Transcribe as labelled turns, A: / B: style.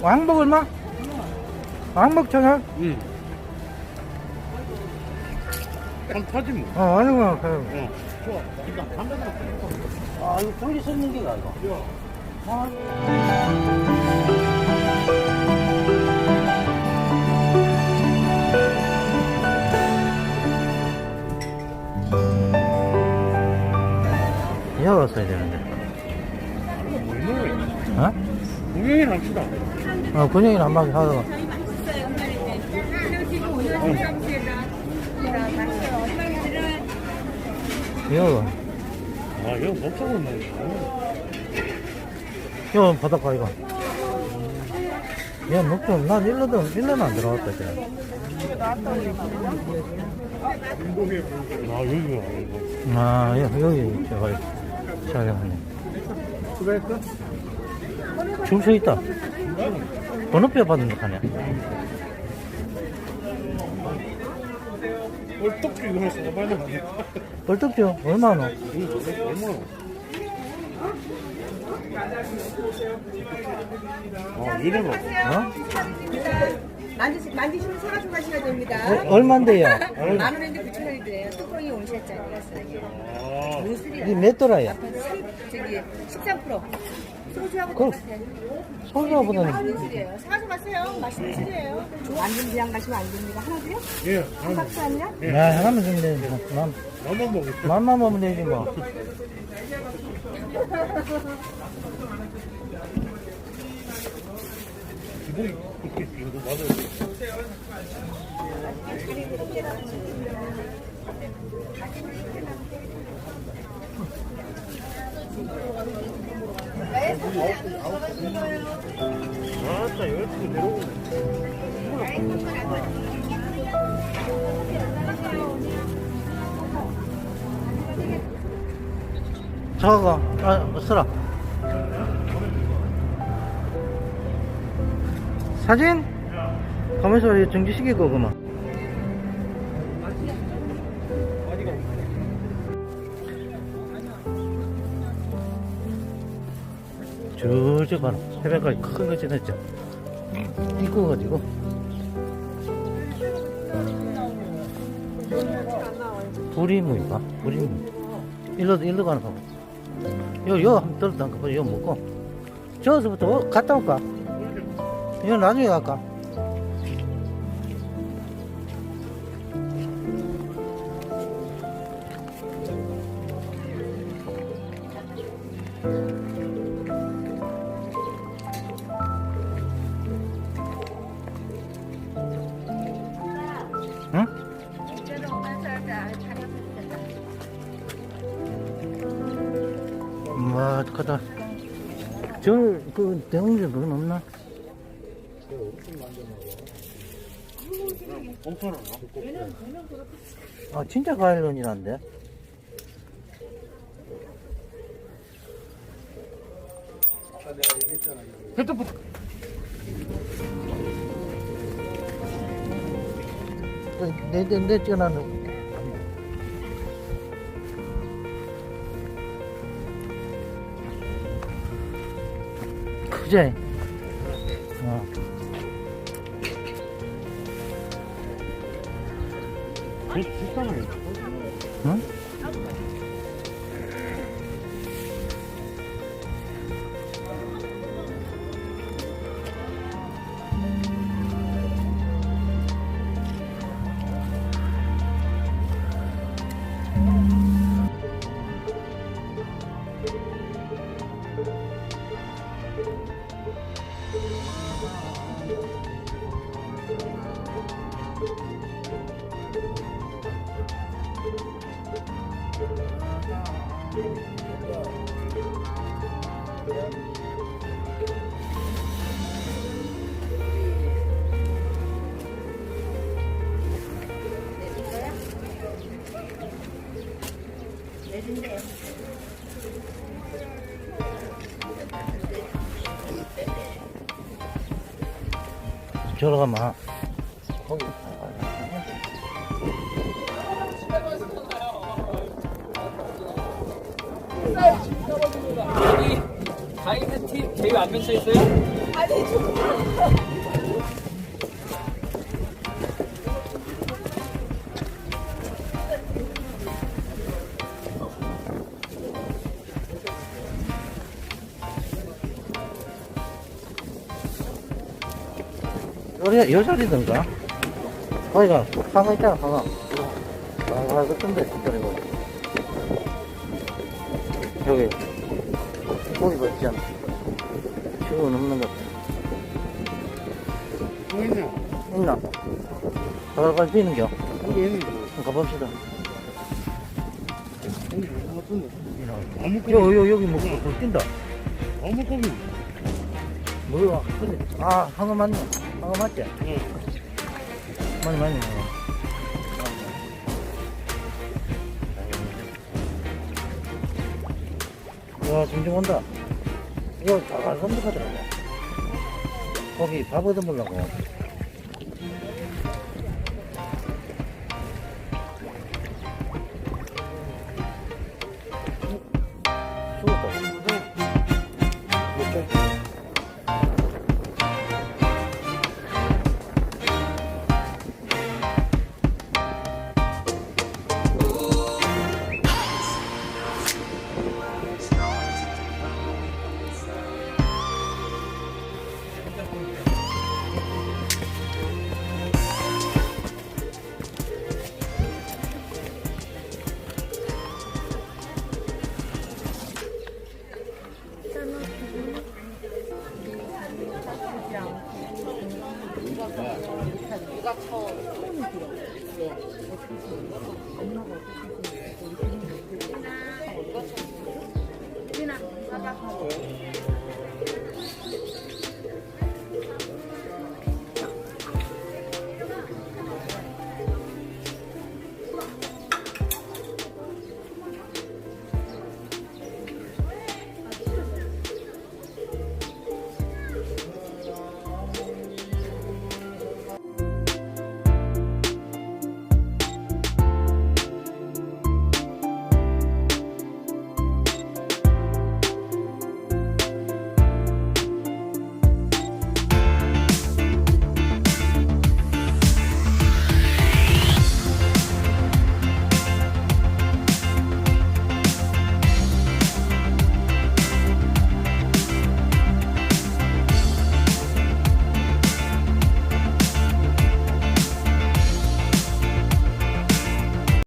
A: 왕복 얼마? 왕복 천원?
B: 응. 한 타지 뭐.
A: 어, 어느 거, 그,
B: 어. 좋아. 일단 담배 좀
C: 아, 이거 경기 섰는 게가 이거.
A: 열었어야 되는데.
B: 뭘 먹어?
A: 어?
B: 구경이나 합시다.
A: 어, 근육이 안 맞게 하다가. 이거,
B: 아, 이거 먹자고 먹는
A: 이거 바닷가, 이거. 야, 먹좀난 일로도, 일로는 안 들어갔다, 이제.
B: 아, 여기가 이거.
A: 아, 여- 여기, 제가 촬영하네. 줄 서 있다. 번호표 받는 거 하냐?
B: 얼떡지 이거 해서 얼마나 많이
A: 벌떡죠? 얼마나?
B: 얼마나? 아, 이래 봐.
A: 어?
D: 만지, 만지시면 사가지고 가셔야 됩니다.
A: 어, 얼만데요?
D: 만 원인데 9천 원이래요. 뚜껑이 온실짜리였어요.
B: 아,
D: 무술이야.
A: 이몇 도라야?
D: 저기 13% 소주하고
A: 그럼
D: 똑같아.
A: 소주보다는
D: 무술이에요. 사가지고 가세요. 맛있는 술이에요. 완전 그냥 가시면 안 됩니다. 하나도요?
B: 예, 한한
D: 박스 아니야?
A: 야, 하나만 주면 되지. 만,
B: 나만 먹을게.
A: 만만 먹으면 되지, 뭐.
B: 기본이 이거 맞아요. 아따 열두 내려오네.
A: 저거, 아, 쓰라. 사진? 가면서 정지시킬 거구만. 저저 봐라. 해변까지 큰 거 지냈죠. 이거 가지고. 부리무인가? 부리무. 일로, 일로 가는 거. 요, 요, 한번 떨었다. 한요 먹고. 저기서부터 어, 갔다 올까? 이거 나중에 갈까? 크다. 저, 그, 대웅제 그건 없나? 아, 진짜 과일론이란데?
B: 핸드폰
A: 그, 내, 내, 내 전화는. 크지? 어. 응? 저러 가마. 거기.
C: 가이드 팀 제휴 안 맺혀 있어요?
A: 요리, 요 자리든가? 거기가, 상어 있잖아, 상어. 아, 같은데, 진짜 이거. 여기, 고기 뭐 있잖아. 지금 없는 것 같아.
B: 뭐 있냐?
A: 있나? 뛰는겨?
B: 여기 있는 거.
A: 가봅시다.
B: 여기 있는. 아무
A: 요, 요, 여기 뭐, 뭐, 뛴다.
B: 아무 거기.
A: 뭐야? 아, 상어 맞네. 상어 맞지?
B: 응.
A: 맞네, 맞네. 와, 진정 온다. 이거 다갈 선택하더라고. 거기 밥 얻어먹으려고. 엄마가 어떻게